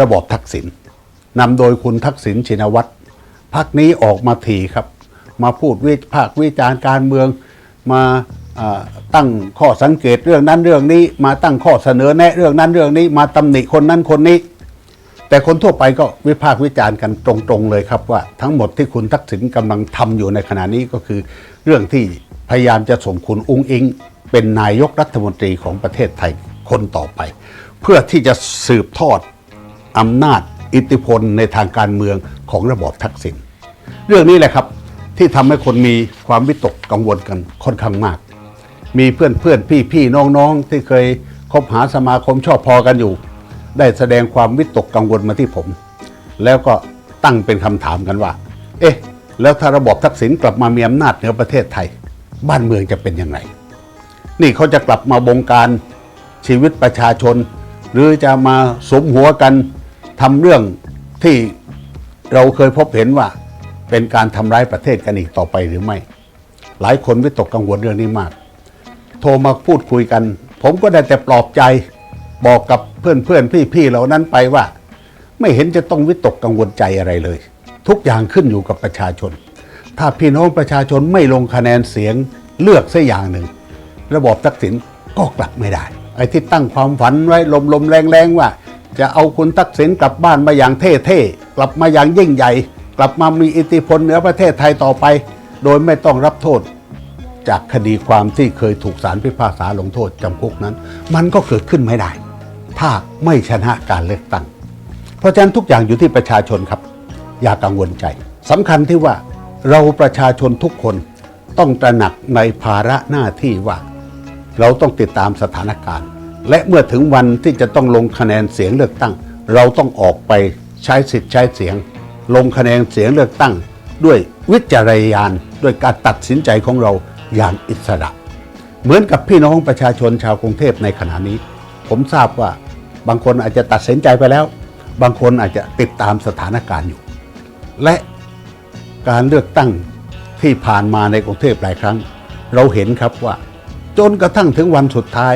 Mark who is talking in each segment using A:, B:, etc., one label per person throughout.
A: ระบอบทักษิณนำโดยคุณทักษิณชินวัตรพักนี้ออกมาถีครับ มาพูดวิพากษ์วิจารณ์การเมือง มาตั้งข้อสังเกตเรื่องนั้นเรื่องนี้ มาตั้งข้อเสนอแนะเรื่องนั้นเรื่องนี้ มาตำหนิคนนั้นคนนี้ แต่คนทั่วไปก็วิพากษ์วิจารณ์กันตรงๆเลยครับว่าทั้งหมดที่คุณทักษิณกำลังทำอยู่ในขณะนี้ก็คือ เรื่องที่พยายามจะส่งคุณอุ้งอิง เป็นนายกรัฐมนตรีของประเทศไทยคนต่อไป เพื่อที่จะสืบทอด อำนาจอิทธิพลในทางการเมืองของระบอบทักษิณเรื่องนี้แหละครับที่ทำให้คนมีความวิตกกังวลกันค่อนข้างมาก มีเพื่อนเพื่อนพี่พี่น้องน้องที่เคยคบหาสมาคมชอบพอกันอยู่ ได้แสดงความวิตกกังวลมาที่ผม แล้วก็ตั้งเป็นคำถามกันว่า เอ๊ะ แล้วถ้าระบอบทักษิณกลับมามีอำนาจเหนือประเทศไทย บ้านเมืองจะเป็นยังไงนี่เขาจะกลับมาบงการชีวิตประชาชน หรือจะมาสมหัวกัน ทำเรื่องที่เราเคยพบเห็นว่าเป็นการทำร้ายประเทศกันอีกต่อไปหรือไม่ หลายคนวิตกกังวลเรื่องนี้มาก โทรมาพูดคุยกัน ผมก็ได้แต่ปลอบใจบอกกับเพื่อนเพื่อนพี่พี่ๆเหล่านั้นไปว่า ไม่เห็นจะต้องวิตกกังวลใจอะไรเลย ทุกอย่างขึ้นอยู่กับประชาชน ถ้าพี่น้องประชาชนไม่ลงคะแนนเสียงเลือกสักอย่างหนึ่ง ระบอบทักษิณก็กลับไม่ได้ ไอ้ที่ตั้งความฝันไว้ลมๆแรงๆว่า จะเอาคุณทักษิณกลับบ้านมาอย่างเท่ๆกลับมาอย่างยิ่งใหญ่ กลับมามีอิทธิพลเหนือประเทศไทยต่อไป โดยไม่ต้องรับโทษ จากคดีความที่เคยถูกศาลพิพากษาลงโทษจำคุกนั้น มันก็เกิดขึ้นไม่ได้ ถ้าไม่ชนะการเลือกตั้ง เพราะฉะนั้นทุกอย่างอยู่ที่ประชาชนครับ อย่ากังวลใจสำคัญที่ว่าเราประชาชนทุกคนต้องตระหนักในภาระหน้าที่ว่า เราต้องติดตามสถานการณ์ และเมื่อถึงวันที่จะต้องลงคะแนนเสียงเลือกตั้ง เราต้องออกไปใช้สิทธิ์ใช้เสียง ลงคะแนนเสียงเลือกตั้ง ด้วยวิจารณญาณด้วยการตัดสินใจของเราอย่างอิสระ เหมือนกับพี่น้องประชาชนชาวกรุงเทพในขณะนี้ ผมทราบว่าบางคนอาจจะตัดสินใจไปแล้ว บางคนอาจจะติดตามสถานการณ์อยู่ และการเลือกตั้งที่ผ่านมาในกรุงเทพหลายครั้ง เราเห็นครับว่า จนกระทั่งถึงวันสุดท้าย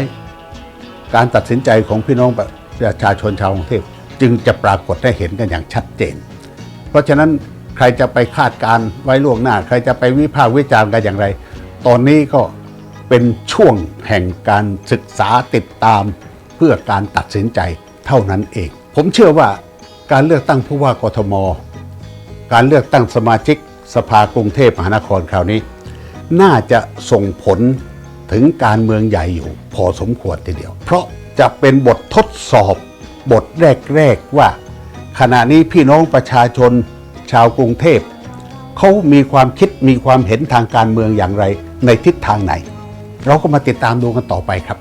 A: การตัดสินใจของพี่น้องประชาชนชาวกรุงเทพจึงจะปรากฏให้เห็นกันอย่างชัดเจน เพราะฉะนั้นใครจะไปคาดการณ์ไว้ล่วงหน้า ใครจะไปวิพากษ์วิจารณ์กันอย่างไร ตอนนี้ก็เป็นช่วงแห่งการศึกษาติดตาม เพื่อการตัดสินใจเท่านั้นเอง ผมเชื่อว่าการเลือกตั้งผู้ว่ากทม การเลือกตั้งสมาชิกสภากรุงเทพมหานครคราวนี้ น่าจะส่งผล ถึงการเมืองใหญ่อยู่ พอสมควรทีเดียว เพราะจะเป็นบททดสอบบทแรก ๆ ว่า ขณะนี้พี่น้องประชาชนชาวกรุงเทพเขามีความคิดมีความเห็นทางการเมืองอย่างไรในทิศทางไหน เราก็มาติดตามดูกันต่อไปครับ